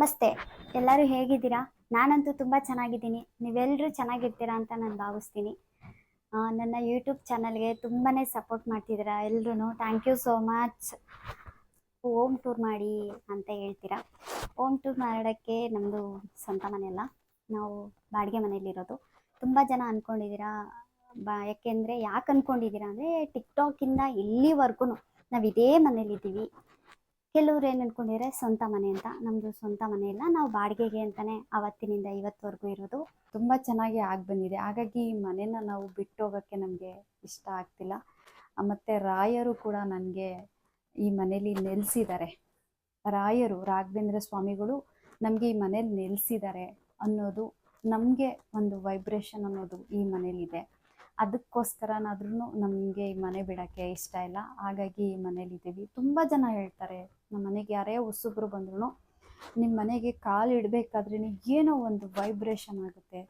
ನಮಸ್ತೆ. ಎಲ್ಲರೂ ಹೇಗಿದ್ದೀರಾ? ನಾನಂತೂ ತುಂಬ ಚೆನ್ನಾಗಿದ್ದೀನಿ. ನೀವೆಲ್ಲರೂ ಚೆನ್ನಾಗಿರ್ತೀರಾ ಅಂತ ನಾನು ಭಾವಿಸ್ತೀನಿ. ನನ್ನ ಯೂಟ್ಯೂಬ್ ಚಾನಲ್ಗೆ ತುಂಬಾ ಸಪೋರ್ಟ್ ಮಾಡ್ತಿದ್ದೀರಾ ಎಲ್ಲರೂ thank you so much. Home tour ಮಾಡಿ ಅಂತ ಹೇಳ್ತೀರಾ? ಹೋಮ್ ಟೂರ್ ಮಾಡೋಕ್ಕೆ ನಮ್ಮದು ಸ್ವಂತ ಮನೆಯಲ್ಲ ನಾವು ಬಾಡಿಗೆ ಮನೆಯಲ್ಲಿರೋದು. ತುಂಬ ಜನ ಅಂದ್ಕೊಂಡಿದ್ದೀರಾ ಬಾ, ಯಾಕೆಂದರೆ ಯಾಕೆ ಅಂದ್ಕೊಂಡಿದ್ದೀರಾ ಅಂದರೆ ಟಿಕ್ಟಾಕಿಂದ ಇಲ್ಲಿವರೆಗೂ ನಾವು ಇದೇ ಮನೇಲಿದ್ದೀವಿ ಕೆಲವ್ರು ಏನು ಅನ್ಕೊಂಡಿದ್ರೆ ಸ್ವಂತ ಮನೆ ಅಂತ. ನಮ್ಮದು ಸ್ವಂತ ಮನೆ ಇಲ್ಲ. ನಾವು ಬಾಡಿಗೆಗೆ ಅಂತಲೇ ಅವತ್ತಿನಿಂದ ಇವತ್ತವರೆಗೂ ಇರೋದು. ತುಂಬ ಚೆನ್ನಾಗಿ ಆಗಿ ಬಂದಿದೆ. ಹಾಗಾಗಿ ಈ ಮನೆನ ನಾವು ಬಿಟ್ಟು ಹೋಗಕ್ಕೆ ನಮಗೆ ಇಷ್ಟ ಆಗ್ತಿಲ್ಲ. ಮತ್ತೆ ರಾಯರು ಕೂಡ ನನಗೆ ಈ ಮನೇಲಿ ನೆಲೆಸಿದ್ದಾರೆ ರಾಯರು, ರಾಘವೇಂದ್ರ ಸ್ವಾಮಿಗಳು ನಮಗೆ ಈ ಮನೇಲಿ ನೆಲೆಸಿದ್ದಾರೆ ಅನ್ನೋದು ನಮಗೆ ಒಂದು ವೈಬ್ರೇಷನ್ ಅನ್ನೋದು ಈ ಮನೇಲಿದೆ. ಅದಕ್ಕೋಸ್ಕರನಾದ್ರೂ ನಮಗೆ ಈ ಮನೆ ಬಿಡೋಕ್ಕೆ ಇಷ್ಟ ಇಲ್ಲ. ಹಾಗಾಗಿ ಈ ಮನೇಲಿದ್ದೀವಿ ತುಂಬ ಜನ ಹೇಳ್ತಾರೆ, ನಮ್ಮ ಮನೆಗೆ ಯಾರೇ ಹೊಸಬ್ರು ಬಂದ್ರೂ ನಿಮ್ಮ ಮನೆಗೆ ಕಾಲು ಇಡಬೇಕಾದ್ರೆ ಏನೋ ಒಂದು ವೈಬ್ರೇಷನ್ ಆಗುತ್ತೆ.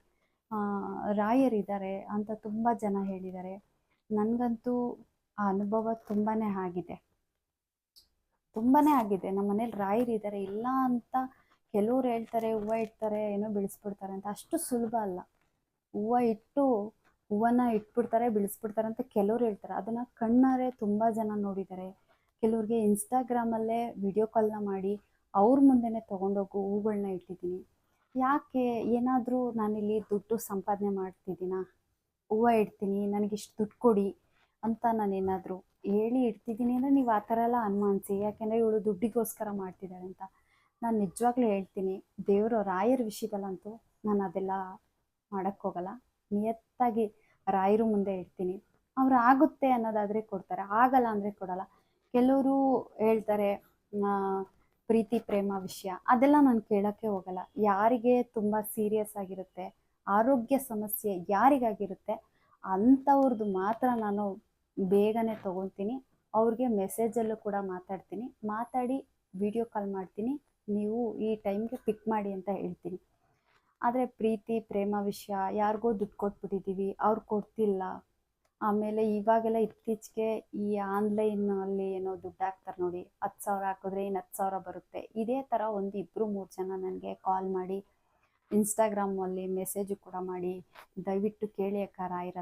ರಾಯರಿದ್ದಾರೆ ಅಂತ ತುಂಬ ಜನ ಹೇಳಿದ್ದಾರೆ. ನನಗಂತೂ ಆ ಅನುಭವ ತುಂಬಾ ಆಗಿದೆ. ತುಂಬಾ ಆಗಿದೆ. ನಮ್ಮ ಮನೇಲಿ ರಾಯರಿದ್ದಾರೆ ಇಲ್ಲ ಅಂತ ಕೆಲವ್ರು ಹೇಳ್ತಾರೆ, ಹೂವು ಇಡ್ತಾರೆ, ಏನೋ ಬೆಳೆಸ್ಬಿಡ್ತಾರೆ ಅಂತ ಅಷ್ಟು ಸುಲಭ ಅಲ್ಲ. ಹೂವು ಇಟ್ಟು ಹೂವನ್ನ ಇಟ್ಬಿಡ್ತಾರೆ, ಬಿಡಿಸ್ಬಿಡ್ತಾರೆ ಅಂತ ಕೆಲವ್ರು ಹೇಳ್ತಾರೆ. ಅದನ್ನು ಕಣ್ಣಾರೆ ತುಂಬ ಜನ ನೋಡಿದ್ದಾರೆ ಕೆಲವ್ರಿಗೆ ಇನ್ಸ್ಟಾಗ್ರಾಮಲ್ಲೇ ವಿಡಿಯೋ ಕಾಲ್ನ ಮಾಡಿ ಅವ್ರ ಮುಂದೆನೇ ತಗೊಂಡೋಗು ಹೂಗಳನ್ನ ಇಟ್ಟಿದ್ದೀನಿ. ಯಾಕೆ? ಏನಾದರೂ ನಾನಿಲ್ಲಿ ದುಡ್ಡು ಸಂಪಾದನೆ ಮಾಡ್ತಿದ್ದೀನಾ? ಹೂವು ಇಡ್ತೀನಿ, ನನಗಿಷ್ಟು ದುಡ್ಡು ಕೊಡಿ ಅಂತ ನಾನೇನಾದರೂ ಹೇಳಿ ಇಡ್ತಿದ್ದೀನಿ ಅಂದರೆ ನೀವು ಆ ಥರ ಎಲ್ಲ ಅನುಮಾನಿಸಿ. ಯಾಕೆಂದರೆ ಇವಳು ದುಡ್ಡಿಗೋಸ್ಕರ ಮಾಡ್ತಿದ್ದಾಳೆ ಅಂತ. ನಾನು ನಿಜವಾಗ್ಲೂ ಹೇಳ್ತೀನಿ, ದೇವರು ರಾಯರ ವಿಷಯದಲ್ಲಂತೂ ನಾನು ಅದೆಲ್ಲ ಮಾಡೋಕ್ಕೆ ಹೋಗಲ್ಲ. ನಿಯತ್ತಾಗಿ ರಾಯರು ಮುಂದೆ ಇಡ್ತೀನಿ. ಅವ್ರು ಆಗುತ್ತೆ ಅನ್ನೋದಾದರೆ ಕೊಡ್ತಾರೆ, ಆಗಲ್ಲ ಅಂದರೆ ಕೊಡಲ್ಲ. ಕೆಲವರು ಹೇಳ್ತಾರೆ ಪ್ರೀತಿ, ಪ್ರೇಮ ವಿಷಯ, ಅದೆಲ್ಲ ನಾನು ಕೇಳೋಕ್ಕೆ ಹೋಗಲ್ಲ. ಯಾರಿಗೆ ತುಂಬ ಸೀರಿಯಸ್ ಆಗಿರುತ್ತೆ, ಆರೋಗ್ಯ ಸಮಸ್ಯೆ ಯಾರಿಗಾಗಿರುತ್ತೆ ಅಂಥವ್ರದ್ದು ಮಾತ್ರ ನಾನು ಬೇಗನೆ ತೊಗೊತೀನಿ ಅವ್ರಿಗೆ ಮೆಸೇಜಲ್ಲೂ ಕೂಡ ಮಾತಾಡ್ತೀನಿ. ಮಾತಾಡಿ ವಿಡಿಯೋ ಕಾಲ್ ಮಾಡ್ತೀನಿ. ನೀವು ಈ ಟೈಮ್ಗೆ ಪಿಕ್ ಮಾಡಿ ಅಂತ ಹೇಳ್ತೀನಿ. ಆದರೆ ಪ್ರೀತಿ, ಪ್ರೇಮ ವಿಷಯ ಯಾರಿಗೋ ದುಡ್ಡು ಕೊಟ್ಬಿಟ್ಟಿದ್ದೀವಿ ಅವ್ರು ಕೊಡ್ತಿಲ್ಲ. ಆಮೇಲೆ ಇವಾಗೆಲ್ಲ ಇತ್ತೀಚೆಗೆ ಈ ಆನ್ಲೈನಲ್ಲಿ ಏನೋ ದುಡ್ಡು ಹಾಕ್ತಾರೆ ನೋಡಿ, ಹತ್ತು ಸಾವಿರ ಹಾಕಿದ್ರೆ ಇನ್ನು ಹತ್ತು ಸಾವಿರ ಬರುತ್ತೆ. ಇದೇ ಥರ ಒಂದು ಇಬ್ಬರು ಮೂರು ಜನ ನನಗೆ ಕಾಲ್ ಮಾಡಿ ಇನ್ಸ್ಟಾಗ್ರಾಮಲ್ಲಿ ಮೆಸೇಜು ಕೂಡ ಮಾಡಿ, ದಯವಿಟ್ಟು ಕೇಳಿ ಅಕ್ಕ ರಾಯರ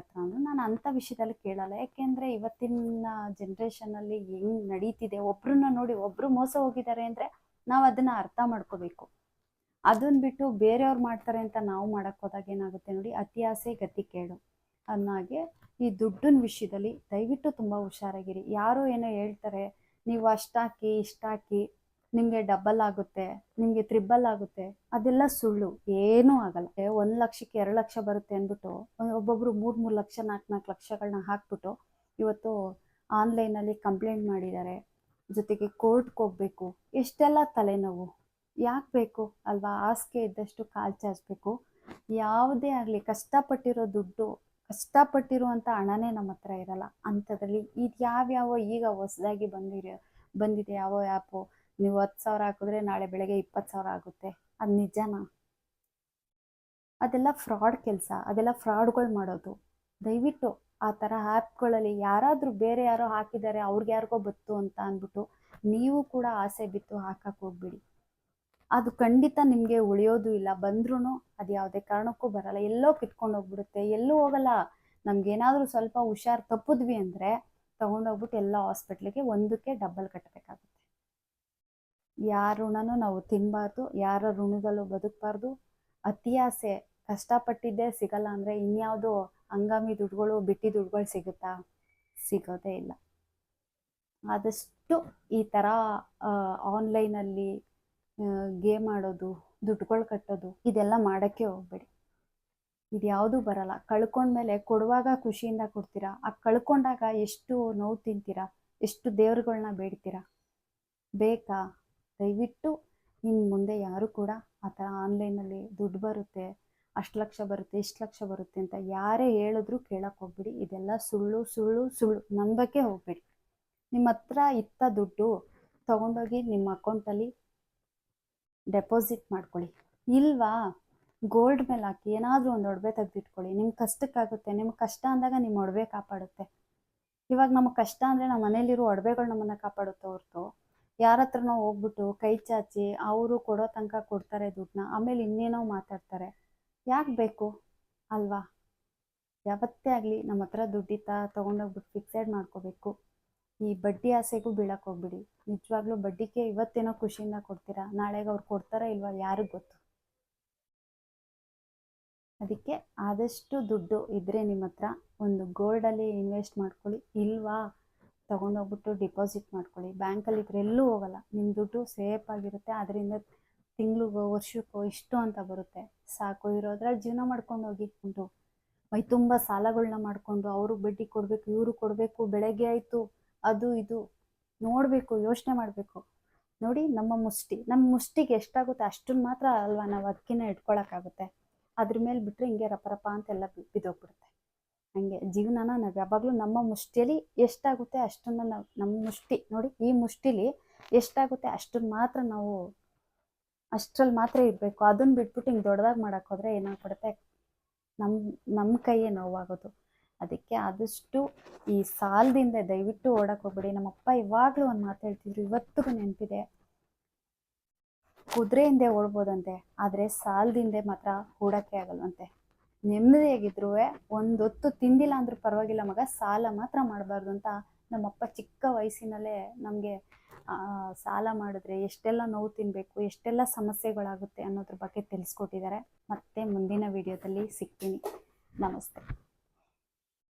ನಾನು ಅಂಥ ವಿಷಯದಲ್ಲಿ ಕೇಳಲ್ಲ, ಯಾಕೆಂದರೆ ಇವತ್ತಿನ ಜನ್ರೇಷನಲ್ಲಿ ಹೆಂಗೆ ನಡೀತಿದೆ, ಒಬ್ರನ್ನ ನೋಡಿ ಒಬ್ಬರು ಮೋಸ ಹೋಗಿದ್ದಾರೆ ಅಂದರೆ ನಾವು ಅದನ್ನು ಅರ್ಥ ಮಾಡ್ಕೋಬೇಕು. ಅದನ್ನ ಬಿಟ್ಟು ಬೇರೆಯವ್ರು ಮಾಡ್ತಾರೆ ಅಂತ ನಾವು ಮಾಡಕ್ಕೆ ಹೋದಾಗ ಏನಾಗುತ್ತೆ ನೋಡಿ, ಅತಿ ಆಸೆ ಗತಿ ಕೇಳು ಅನ್ನಾಗೆ ಈ ದುಡ್ಡಿನ ವಿಷಯದಲ್ಲಿ ದಯವಿಟ್ಟು ತುಂಬ ಹುಷಾರಾಗಿರಿ. ಯಾರೋ ಏನೋ ಹೇಳ್ತಾರೆ, ನೀವು ಅಷ್ಟಾಕಿ ಇಷ್ಟಾಕಿ ನಿಮಗೆ ಡಬಲ್ ಆಗುತ್ತೆ, ನಿಮಗೆ ತ್ರಿಬಲ್ ಆಗುತ್ತೆ. ಅದೆಲ್ಲ ಸುಳ್ಳು, ಏನೂ ಆಗಲ್ಲ. ಒಂದು ಲಕ್ಷಕ್ಕೆ ಎರಡು ಲಕ್ಷ ಬರುತ್ತೆ ಅಂದ್ಬಿಟ್ಟು ಒಬ್ಬೊಬ್ಬರು ಮೂರು ಮೂರು ಲಕ್ಷ ನಾಲ್ಕು ನಾಲ್ಕು ಲಕ್ಷಗಳನ್ನ ಹಾಕ್ಬಿಟ್ಟು ಇವತ್ತು ಆನ್ಲೈನಲ್ಲಿ ಕಂಪ್ಲೇಂಟ್ ಮಾಡಿದ್ದಾರೆ. ಜೊತೆಗೆ ಕೋರ್ಟ್ಗೆ ಹೋಗ್ಬೇಕು. ಎಷ್ಟೆಲ್ಲ ತಲೆನೋವು. ಯಾಕೆ ಬೇಕು ಅಲ್ವಾ? ಹಾಸಿಗೆ ಇದ್ದಷ್ಟು ಕಾಲು ಚಾಚಬೇಕು ಯಾವುದೇ ಆಗಲಿ, ಕಷ್ಟಪಟ್ಟಿರೋ ದುಡ್ಡು ಕಷ್ಟಪಟ್ಟಿರುವಂಥ ಹಣನೇ ನಮ್ಮ ಹತ್ರ ಇರಲ್ಲ. ಅಂಥದ್ರಲ್ಲಿ ಇದು ಯಾವ್ಯಾವ ಈಗ ಹೊಸದಾಗಿ ಬಂದಿರೋ, ಬಂದಿದೆ ಯಾವ ಆ್ಯಪು? ನೀವು ಹತ್ತು ಸಾವಿರ ಹಾಕಿದ್ರೆ ನಾಳೆ ಬೆಳಗ್ಗೆ ಇಪ್ಪತ್ತು ಸಾವಿರ ಆಗುತ್ತೆ. ಅದು ನಿಜನಾ? ಅದೆಲ್ಲ ಫ್ರಾಡ್ ಕೆಲಸ. ಅದೆಲ್ಲ ಫ್ರಾಡ್ಗಳು ಮಾಡೋದು. ದಯವಿಟ್ಟು ಆ ಥರ ಆ್ಯಪ್ಗಳಲ್ಲಿ ಯಾರಾದರೂ ಬೇರೆ ಯಾರೋ ಹಾಕಿದ್ದಾರೆ, ಅವ್ರಿಗೆ ಯಾರಿಗೋ ಬತ್ತು ಅಂತ ಅಂದ್ಬಿಟ್ಟು ನೀವು ಕೂಡ ಆಸೆ ಬಿತ್ತು ಹಾಕಕ್ಕೆ ಹೋಗ್ಬಿಡಿ. ಅದು ಖಂಡಿತ ನಿಮಗೆ ಉಳಿಯೋದು ಇಲ್ಲ. ಬಂದ್ರೂ ಅದು ಯಾವುದೇ ಕಾರಣಕ್ಕೂ ಬರಲ್ಲ. ಎಲ್ಲೋ ಕಿತ್ಕೊಂಡು ಹೋಗ್ಬಿಡುತ್ತೆ. ಎಲ್ಲೂ ಹೋಗಲ್ಲ. ನಮ್ಗೇನಾದರೂ ಸ್ವಲ್ಪ ಹುಷಾರು ತಪ್ಪಿದ್ವಿ ಅಂದರೆ ತೊಗೊಂಡೋಗ್ಬಿಟ್ಟು ಎಲ್ಲ ಹಾಸ್ಪಿಟ್ಲಿಗೆ ಒಂದಕ್ಕೆ ಡಬ್ಬಲ್ ಕಟ್ಟಬೇಕಾಗುತ್ತೆ ಯಾರ ಋಣನೂ ನಾವು ತಿನ್ನಬಾರ್ದು ಯಾರ ಋಣದಲ್ಲೂ ಬದುಕಬಾರ್ದು. ಅತಿ ಆಸೆ. ಕಷ್ಟಪಟ್ಟಿದ್ದೇ ಸಿಗಲ್ಲ ಅಂದರೆ ಇನ್ಯಾವುದೋ ಹಂಗಾಮಿ ದುಡ್ಡುಗಳು, ಬಿಟ್ಟಿ ದುಡ್ಡುಗಳು ಸಿಗುತ್ತಾ? ಸಿಗೋದೇ ಇಲ್ಲ. ಆದಷ್ಟು ಈ ಥರ ಆನ್ಲೈನಲ್ಲಿ ಗೇಮ್ ಆಡೋದು, ದುಡ್ಡುಗಳು ಕಟ್ಟೋದು, ಇದೆಲ್ಲ ಮಾಡೋಕ್ಕೆ ಹೋಗ್ಬೇಡಿ. ಇದು ಯಾವುದೂ ಬರಲ್ಲ. ಕಳ್ಕೊಂಡ್ಮೇಲೆ ಕೊಡುವಾಗ ಖುಷಿಯಿಂದ ಕೊಡ್ತೀರಾ? ಆ ಕಳ್ಕೊಂಡಾಗ ಎಷ್ಟು ನೋವು ತಿಂತೀರಾ? ಎಷ್ಟು ದೇವ್ರುಗಳನ್ನ ಬೇಡ್ತೀರಾ? ಬೇಕಾ? ದಯವಿಟ್ಟು ಇನ್ನು ಮುಂದೆ ಯಾರು ಕೂಡ ಆ ಥರ ಆನ್ಲೈನಲ್ಲಿ ದುಡ್ಡು ಬರುತ್ತೆ, ಅಷ್ಟು ಲಕ್ಷ ಬರುತ್ತೆ, ಇಷ್ಟು ಲಕ್ಷ ಬರುತ್ತೆ ಅಂತ ಯಾರೇ ಹೇಳಿದ್ರು ಕೇಳಕ್ಕೆ ಹೋಗ್ಬಿಡಿ. ಇದೆಲ್ಲ ಸುಳ್ಳು ಸುಳ್ಳು ಸುಳ್ಳು. ನಂಬಕ್ಕೆ ಹೋಗ್ಬೇಡಿ. ನಿಮ್ಮ ಹತ್ರ ಇತ್ತ ದುಡ್ಡು ತೊಗೊಂಡೋಗಿ ನಿಮ್ಮ ಅಕೌಂಟಲ್ಲಿ ಡೆಪಾಸಿಟ್ ಮಾಡ್ಕೊಳ್ಳಿ. ಇಲ್ವಾ? ಗೋಲ್ಡ್ ಮೇಲೆ ಹಾಕಿ ಏನಾದರೂ ಒಂದು ಒಡವೆ ತೆಗೆದಿಟ್ಕೊಳ್ಳಿ. ನಿಮ್ಗೆ ಕಷ್ಟಕ್ಕಾಗುತ್ತೆ. ನಿಮ್ಗೆ ಕಷ್ಟ ಅಂದಾಗ ನಿಮ್ಮ ಒಡವೆ ಕಾಪಾಡುತ್ತೆ. ಇವಾಗ ನಮಗೆ ಕಷ್ಟ ಅಂದರೆ ನಮ್ಮ ಮನೇಲಿರೋ ಒಡವೆಗಳು ನಮ್ಮನ್ನು ಕಾಪಾಡುತ್ತೆ ಹೊರತು. ಯಾರ ಹತ್ರನೋ ಹೋಗ್ಬಿಟ್ಟು ಕೈ ಚಾಚಿ ಅವರು ಕೊಡೋ ತನಕ ಕೊಡ್ತಾರೆ ದುಡ್ಡನ್ನ. ಆಮೇಲೆ ಇನ್ನೇನೋ ಮಾತಾಡ್ತಾರೆ. ಯಾಕೆ ಬೇಕು? ಅಲ್ವಾ? ಯಾವತ್ತೇ ಆಗಲಿ ನಮ್ಮ ಹತ್ರ ದುಡ್ಡಿತ್ತ ತೊಗೊಂಡೋಗ್ಬಿಟ್ಟು ಫಿಕ್ಸೆಡ್ ಮಾಡ್ಕೋಬೇಕು. ಈ ಬಡ್ಡಿ ಆಸೆಗೂ ಬೀಳಕ್ಕೆ ಹೋಗ್ಬಿಡಿ. ನಿಜವಾಗ್ಲೂ ಬಡ್ಡಿಗೆ ಇವತ್ತೇನೋ ಖುಷಿಯಿಂದ ಕೊಡ್ತೀರಾ? ನಾಳೆಗೆ ಅವ್ರು ಕೊಡ್ತಾರಾ ಇಲ್ವಾ ಯಾರಿಗೂ ಗೊತ್ತು? ಅದಕ್ಕೆ ಆದಷ್ಟು ದುಡ್ಡು ಇದ್ದರೆ ನಿಮ್ಮ ಹತ್ರ ಒಂದು ಗೋಲ್ಡಲ್ಲಿ ಇನ್ವೆಸ್ಟ್ ಮಾಡ್ಕೊಳ್ಳಿ. ಇಲ್ವಾ? ತೊಗೊಂಡೋಗ್ಬಿಟ್ಟು ಡಿಪಾಸಿಟ್ ಮಾಡ್ಕೊಳ್ಳಿ. ಬ್ಯಾಂಕಲ್ಲಿ ಇದ್ರೆ ಎಲ್ಲೂ ಹೋಗಲ್ಲ. ನಿಮ್ಮ ದುಡ್ಡು ಸೇಫ್ ಆಗಿರುತ್ತೆ. ಅದರಿಂದ ತಿಂಗ್ಳಿಗೋ, ವರ್ಷಕ್ಕೋ ಇಷ್ಟು ಅಂತ ಬರುತ್ತೆ. ಸಾಕು. ಇರೋದ್ರಲ್ಲಿ ಜೀವನ ಮಾಡ್ಕೊಂಡು ಹೋಗಿ ಉಂಟು. ಮೈ ತುಂಬ ಸಾಲಗಳನ್ನ ಮಾಡಿಕೊಂಡು ಅವರು ಬಡ್ಡಿ ಕೊಡಬೇಕು, ಇವರು ಕೊಡಬೇಕು, ಬೆಳಗ್ಗೆ ಆಯಿತು. ಅದು ಇದು ನೋಡಬೇಕು, ಯೋಚನೆ ಮಾಡಬೇಕು. ನೋಡಿ ನಮ್ಮ ಮುಷ್ಟಿ, ನಮ್ಮ ಮುಷ್ಟಿಗೆ ಎಷ್ಟಾಗುತ್ತೆ ಅಷ್ಟನ್ನು ಮಾತ್ರ ಅಲ್ವಾ ನಾವು ಅದಕ್ಕಿಂತ ಇಟ್ಕೊಳಕ್ಕಾಗುತ್ತೆ. ಅದ್ರ ಮೇಲೆ ಬಿಟ್ಟರೆ ಹಿಂಗೆ ರಪ ರಪ ಅಂತೆಲ್ಲ ಬಿದ್ದೋಗ್ಬಿಡುತ್ತೆ ಹಂಗೆ ಜೀವನನ ನಾವು ಯಾವಾಗಲೂ ನಮ್ಮ ಮುಷ್ಟಿಯಲ್ಲಿ ಎಷ್ಟಾಗುತ್ತೆ ಅಷ್ಟನ್ನು ನಾವು, ನಮ್ಮ ಮುಷ್ಟಿ, ನೋಡಿ ಈ ಮುಷ್ಟಿಲಿ ಎಷ್ಟಾಗುತ್ತೆ ಅಷ್ಟನ್ನು ಮಾತ್ರ ನಾವು ಅಷ್ಟ್ರಲ್ಲಿ ಮಾತ್ರ ಇರಬೇಕು. ಅದನ್ನ ಬಿಟ್ಬಿಟ್ಟು ಹಿಂಗೆ ದೊಡ್ಡದಾಗಿ ಮಾಡೋಕ್ಕೋದ್ರೆ ಏನಾಗ್ಬಿಡುತ್ತೆ? ನಮ್ಮ ನಮ್ಮ ಕೈಯೇ ನೋವಾಗೋದು. ಅದಕ್ಕೆ ಆದಷ್ಟು ಈ ಸಾಲದಿಂದ ದಯವಿಟ್ಟು ಓಡಕ್ಕೆ ಹೋಗ್ಬೇಡಿ ನಮ್ಮಪ್ಪ ಇವಾಗಲೂ ಒಂದು ಮಾತು ಹೇಳ್ತಿದ್ರು, ಇವತ್ತಿಗೂ ನೆನಪಿದೆ. ಕುದುರೆಯಿಂದ ಓಡ್ಬೋದಂತೆ, ಆದರೆ ಸಾಲದಿಂದ ಮಾತ್ರ ಓಡಕ್ಕೆ ಆಗಲ್ವಂತೆ. ನೆಮ್ಮದಿಯಾಗಿದ್ರು ಒಂದೊತ್ತು ತಿಂದಿಲ್ಲ ಅಂದ್ರೂ ಪರವಾಗಿಲ್ಲ, ಮಗ. ಸಾಲ ಮಾತ್ರ ಮಾಡಬಾರ್ದು ಅಂತ ನಮ್ಮಪ್ಪ ಚಿಕ್ಕ ವಯಸ್ಸಿನಲ್ಲೇ ನಮಗೆ ಸಾಲ ಮಾಡಿದ್ರೆ ಎಷ್ಟೆಲ್ಲ ನೋವು ತಿನ್ನಬೇಕು ಎಷ್ಟೆಲ್ಲ ಸಮಸ್ಯೆಗಳಾಗುತ್ತೆ ಅನ್ನೋದ್ರ ಬಗ್ಗೆ ತಿಳಿಸ್ಕೊಟ್ಟಿದ್ದಾರೆ. ಮತ್ತೆ ಮುಂದಿನ ವಿಡಿಯೋದಲ್ಲಿ ಸಿಗ್ತೀನಿ. ನಮಸ್ತೆ.